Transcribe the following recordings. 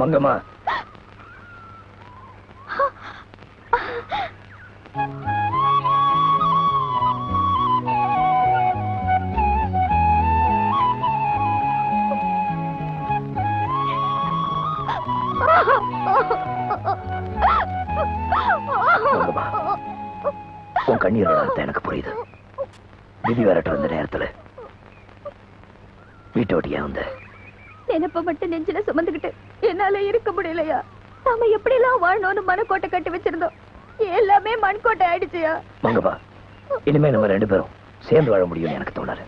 மங்கம்மா. உன் கண்ணீரோட அர்த்தம் எனக்கு புரியுது. விதி விரட்டு வந்த நேரத்துல வீட்டோட்டு ஏன் வந்த? நினைப்ப மட்டும் நெஞ்சில சுமந்துக்கிட்டு என்னால இருக்க முடியலையா? நாம எப்படி எல்லாம் வாழணும்னு மனக்கோட்டை கட்டி வச்சிருந்தோம். எல்லாமே மண்கோட்டை ஆயிடுச்சுயா? மங்கம்மா இனிமே நம்ம ரெண்டு பேரும் சேர்ந்து வாழ முடியும்னு எனக்கு தோணாது.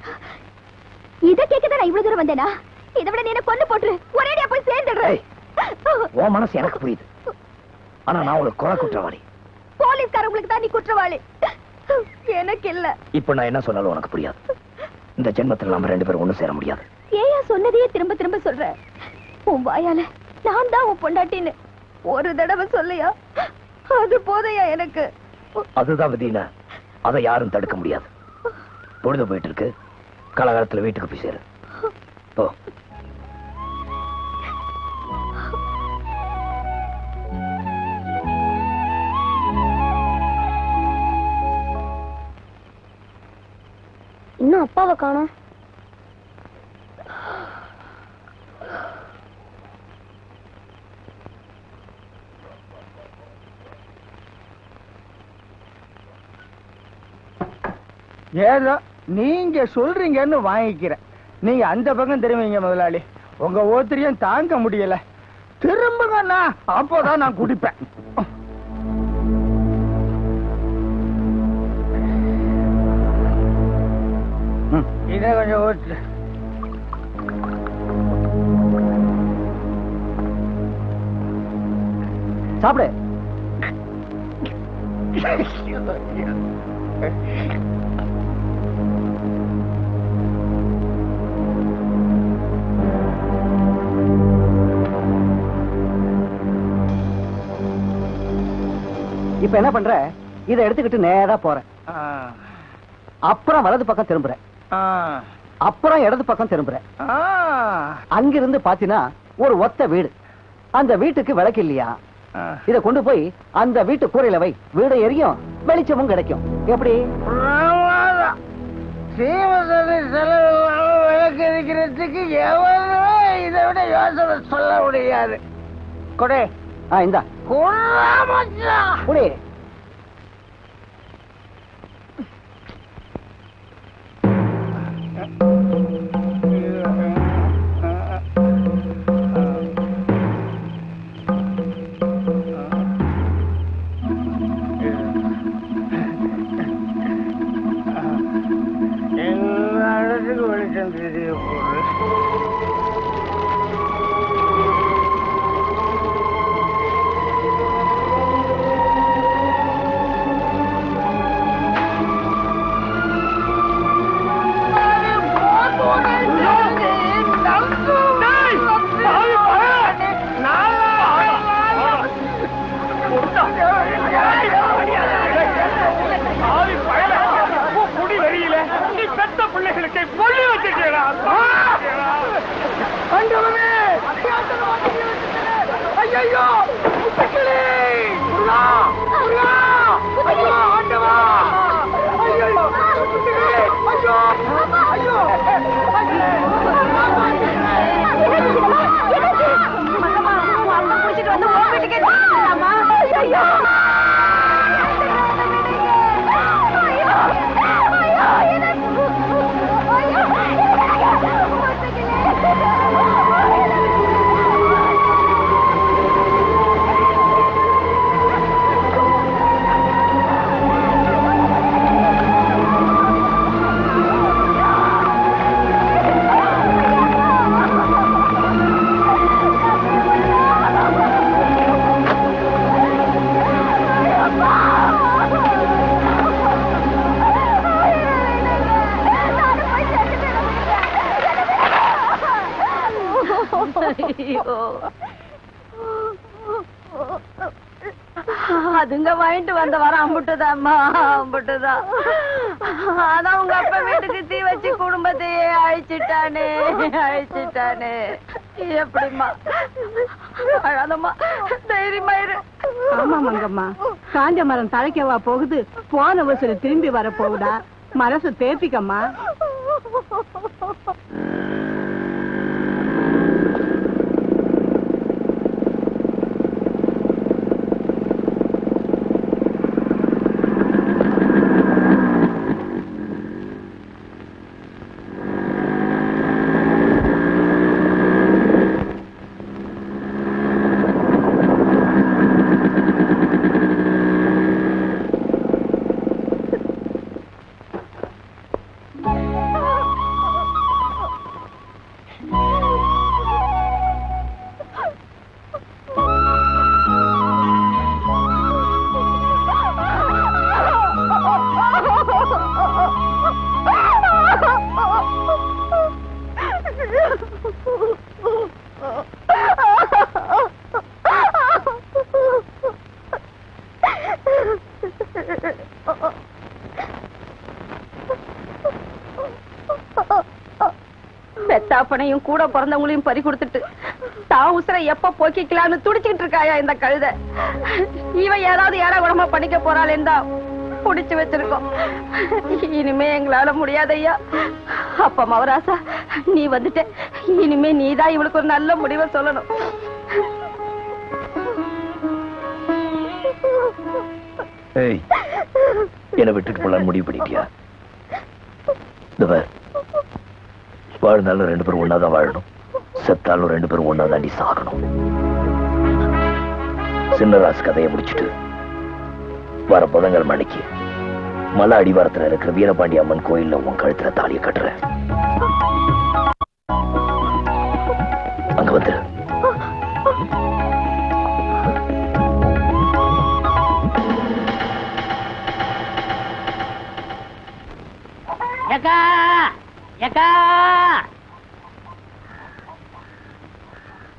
இத கேக்கதான் நான் இவ்வளவு தூரம் வந்தேனா? இதை விட நீ கொண்டு போட்டுரு. ஒரேடியா போய் சேர்ந்துடுறேன். உன் மனசு எனக்கு புரியுது. ஆனா நான் ஒரு கொலை குற்றவாளி. போலீஸ்காரங்களுக்கு தான் நீ குற்றவாளி. எனக்கு இல்ல. இப்ப நான் என்ன சொன்னாலும் உனக்கு புரியாது. இந்த ஜென்மத்துல நம்ம ரெண்டு பேரும் ஒண்ணு சேர முடியாது. ஏயா சொன்னதையே திரும்ப திரும்ப சொல்ற. உன் வாயால நான் தான் உன் பொண்டாட்டின்னு ஒரு தடவை சொல்லையா? அது போதையா எனக்கு? அதுதான் விதினா. அதை யாரும் தடுக்க முடியாது. பொழுது போயிட்டு இருக்கு காலகாலத்துல வீட்டுக்கு போய் சேரு. போ. இன்னும் அப்பாவை காணோம். ஏதோ நீங்க சொல்றீங்கன்னு வாங்கிக்கிறேன். நீங்க அந்த பக்கம் திரும்பீங்க முதலாளி. உங்க ஓத்திரியம் தாங்க முடியல. திரும்புங்கண்ணா அப்போதான் நான் குடிப்பேன். ம், இதை கொஞ்சம் ஓட்டு. சாப்பிடு. இப்ப என்ன பண்ற? இதை எடுத்துக்கிட்டு நேரா போறேன் அப்புறம் வலது பக்கம் திரும்புறேன் அப்புறம் இடது பக்கம் திரும்புறேன். அங்கிருந்து பாத்தீங்கன்னா ஒரு ஒத்த வீடு. அந்த வீட்டுக்கு விளக்கு இல்லையா. இத கொண்டு போய் அந்த வீட்டு கூரையில வை. வீடு எரியும் வெளிச்சமும் கிடைக்கும். எப்படி? விளக்கு எரிக்கிறதுக்கு இதை விட யோசனை சொல்ல முடியாது. கொடே. இந்தா. குர்ரா மச்சான். குடி ஐயோ அதுங்க வாங்கிட்டு வந்த வர அம்புட்டுதாம்மா அம்புட்டுதான் அதான் உங்க அப்பா வீட்டுக்கு தீ வச்சு குடும்பத்தையே அழிச்சிட்டானே அழிச்சிட்டானே. எப்படிம்மா? அழாதம்மா தைரியமா இரு. ஆமா மங்கம்மா. காஞ்ச மரம் தழைக்கவா போகுது போன வருஷம் திரும்பி வர போகுதா மனசு தேத்திக்கம்மா பெத்தாப்பனையும் கூட பிறந்தவங்களையும் பறி கொடுத்துட்டு தான் உசுர எப்ப போக்கிக்கலாம்னு துடிச்சுக்கிட்டு இருக்காயா இந்த கழுத? இவன் ஏதாவது ஏடா உடம்ப பண்ணிக்க போறாளேன்னு தான் புடிச்சு வச்சிருக்கோம். இனிமே எங்களால முடியாதையா அப்ப மவராசா நீ வந்துட்ட. இனிமே நீதான் இவளுக்கு ஒரு நல்ல முடிவை சொல்லணும். என்ன விட்டுட்டு போலான்னு முடிவு பண்ணிட்டியா? வாழ்ந்தாலும் ரெண்டு பேரும் ஒன்னாதான் வாழணும். செத்தாலும் ரெண்டு பேரும் ஒன்னா தாண்டி சாகணும். சின்னராசு கதையை முடிச்சிட்டு வர புதங்கள் மணிக்கு மலை அடிவாரத்தில் இருக்கிற வீரபாண்டி அம்மன் கோயில்ல உன் கழுத்துல தாலியை கட்டுறேன்.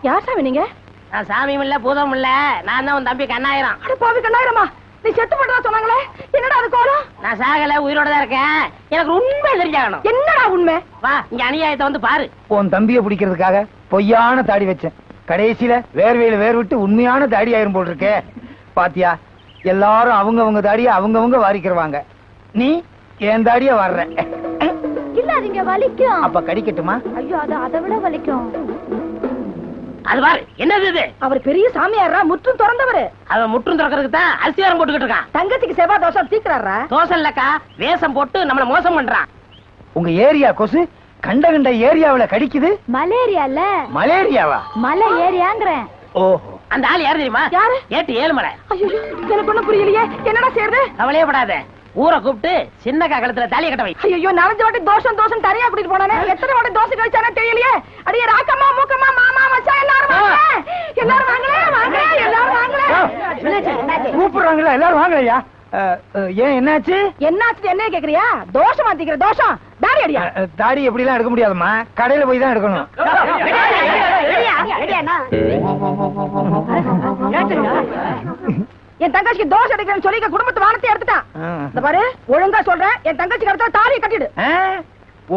யார் சாமி நீங்க? நான் சாமியும் இல்ல பூதம் இல்ல. நான் தான் உன் தம்பி கண்ணாயிரம். அட பாவி கண்ணாயிரமா? நீ செத்து போட்டதா சொன்னாங்களே? என்னடா அது கோலம்? நான் சாகல உயிரோட தான் இருக்கேன். எனக்கு உண்மை தெரிஞ்சாகணும். என்னடா உண்மை? வா இங்க அநியாயத்தை வந்து பாரு. உன் தம்பியை பிடிக்கிறதுக்காக பொய்யான தாடி வச்சேன். கடைசியில வேர்வையில வேர் விட்டு உண்மையான தாடி ஆயிரும் போல் இருக்கே பாத்தியா எல்லாரும் அவங்கவங்க தாடிய அவங்கவங்க வாரிக்கிறவாங்க. நீ என் தாடிய வர்ற. இல்ல அதுங்க வலிக்கும். அப்ப கடிக்கட்டுமா? ஐயோ அது அதை விட வலிக்கும். அது பாரு என்னது இது? அவர் பெரிய சாமியாரா முற்றும் திறந்தவரு. அவன் முற்றும் திறக்கிறதுக்கு தான் அரிசியாரம் போட்டுக்கிட்டு இருக்கான். தங்கத்துக்கு செவ்வாய் தோஷம் தீக்குறாரா தோசை இல்லக்கா வேஷம் போட்டு நம்மள மோசம் பண்றான். உங்க ஏரியா கொசு? கண்ட கண்ட ஏரியாவுல கடிக்குது? மலேரியால? மலேரியாவா? மலை ஏரியாங்கிறேன். ஓஹோ. அந்த ஆள் யாரு தெரியுமா? யாரு? ஏட்டு ஏழுமலை. ஐயோ எனக்கு ஒண்ணும் புரியலையே. என்னடா செய்யறது? கவலையே படாத. ஊரை கூப்பிட்டு சின்னக்கா கழுத்துல தாலியை கட்ட வை ஐயோ நாலஞ்சு வாட்டி தோஷம் தோஷம் தனியா கூட்டிட்டு போனானே எத்தனை வாட்டி தோசை கழிச்சானே தெரியலையே அடியே ராக்கம்மா மூக்கம்மா மாமா மச்சான் எல்லாரும் வாங்க எல்லாரும் வாங்களே வாங்க எல்லாரும் வாங்களே கூப்பிடுறாங்களா எல்லாரும் வாங்கலையா ஏன் என்னாச்சு என்னாச்சு என்ன கேக்குறியா தோஷம் மாத்திக்கிற தோஷம் தாடி அடியா தாடி எப்படி எல்லாம் எடுக்க முடியாதும்மா கடையில போய் தான் எடுக்கணும் என் தங்கச்சிக்கு தோசை அடிக்கிறேன்னு சொல்லி குடும்பத்து வானத்தை எடுத்துட்டான். இந்த பாரு ஒழுங்கா சொல்றேன் என் தங்கச்சி கடத்த தாலியை கட்டிடு?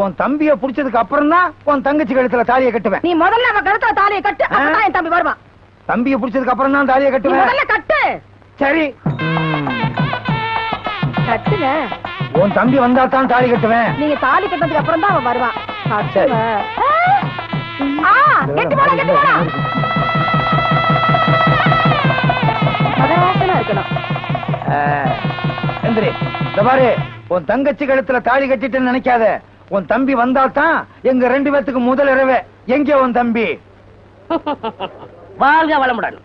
உன் தம்பிய புடிச்சதுக்கு அப்புறம் தான் உன் தங்கச்சி கழுத்துல தாலியை கட்டுவேன். நீ முதல்ல அவ கழுத்துல தாலியை கட்டு அப்பதான் என் தம்பி வருவான். தம்பிய புடிச்சதுக்கு அப்புறம் தான் தாலியை கட்டுவேன். முதல்ல கட்டு. சரி. கட்டுங்க. உன் தம்பி வந்தா தான் தாலி கட்டுவேன். நீங்க தாலி கட்டினதுக்கு அப்புறம் தான் அவன் வருவான். கெட்டி போடா கெட்டி போடா. எந்திரி இந்த பாரு உன் தங்கச்சி கழுத்துல தாலி கட்டிட்டேன்னு நினைக்காத. உன் தம்பி வந்தா தான் எங்க ரெண்டு பேத்துக்கு முதல் இரவே. எங்க உன் தம்பி? வாழ்க வளமுடன்.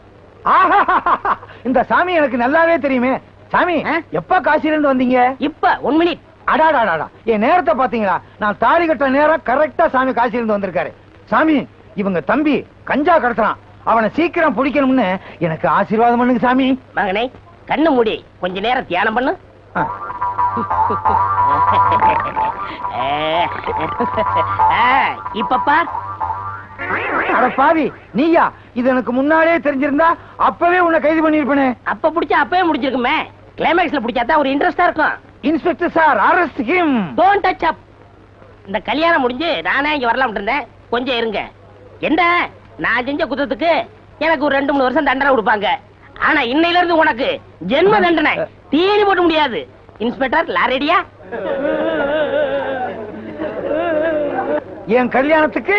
இந்த சாமி எனக்கு நல்லாவே தெரியுமே. சாமி? எப்ப காசில இருந்து வந்தீங்க? இப்ப ஒன் மினிட் அடாடாடாடா. என் நேரத்தை பாத்தீங்களா நான் தாலி கட்ட நேரம் கரெக்டா சாமி காசில இருந்து வந்திருக்காரு. சாமி இவங்க தம்பி கஞ்சா கடத்துறான். அவனை சீக்கிரம் பிடிக்கணும்னு எனக்கு ஆசீர்வாதம் பண்ணுங்க சாமி. மகனே கண்ணு மூடி கொஞ்ச நேரம் தியானம் பண்ணு. இப்ப பார். பாவி நீயா? இது எனக்கு முன்னாலே தெரிஞ்சிருந்தா அப்பவே உன்னை கைது பண்ணிருப்பேனே அப்ப புடிச்சா அப்பவே முடிச்சிருக்குமே கிளைமேக்ஸ்ல புடிச்சாதான் ஒரு இன்ட்ரெஸ்டா இருக்கும். Inspector sir arrest him don't touch up இந்த கல்யாணம் முடிஞ்சு நானே இங்க வரலாம் இருந்தேன். கொஞ்சம் இருங்க. என்ன? நான் செஞ்ச குத்தத்துக்கு எனக்கு ஒரு ரெண்டு மூணு வருஷம் தண்டனை கொடுப்பாங்க. ஆனா இன்னையில இருந்து உனக்கு ஜென்ம தண்டனை. தீனி போட முடியாது. இன்ஸ்பெக்டர் லாரடியா? என் கல்யாணத்துக்கு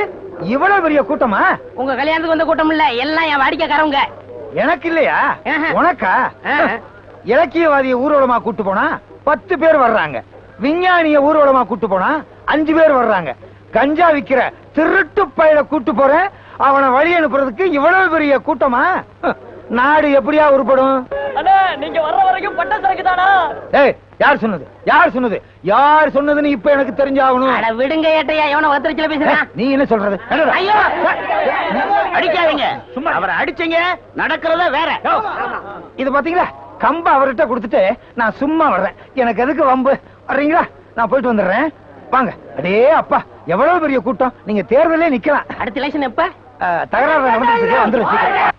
இவ்வளவு பெரிய கூட்டமா? உங்க கல்யாணத்துக்கு வந்த கூட்டம் இல்ல. எல்லாம் என் வாடிக்கைக்காரவங்க. எனக்கு இல்லையா. உனக்கா. இலக்கியவாதிய ஊர்வலமா கூட்டு போனா பத்து பேர் வர்றாங்க. விஞ்ஞானிய ஊர்வலமா கூட்டு போனா அஞ்சு பேர் வர்றாங்க. கஞ்சா விக்கிற திருட்டு பயில கூட்டு போறேன். அவனை வழி அனுப்புறதுக்கு இவ்வளவு பெரிய கூட்டமா? நாடு எப்படியா உருப்படும்? நீங்க வர்ற வரைக்கும் பட்ட சரக்கு தானா? ஏய் யார் சொன்னது? யார் சொன்னது? யார் சொன்னதுன்னு இப்ப எனக்கு தெரிஞ்சாகணும். அட விடுங்க ஏட்டையா எவன ஒத்தரிச்சல பேசுறான் நீ என்ன சொல்றது? ஐயோ! அடிக்காதீங்க. சும்மா. அவரை அடிச்சீங்க நடக்கிறத வேற. இது பாத்தீங்களா? கம்ப அவர்கிட்ட கொடுத்துட்டு நான் சும்மா வர்றேன். எனக்கு எதுக்கு வம்பு? வர்றீங்களா? நான் போயிட்டு வந்துடுறேன். வாங்க. அடே அப்பா எவ்வளவு பெரிய கூட்டம். நீங்க தேர்தலே நிக்கலாம். அடுத்த எலெக்ஷன் எப்ப? அஹ், தகராறு சீக்கிரம்.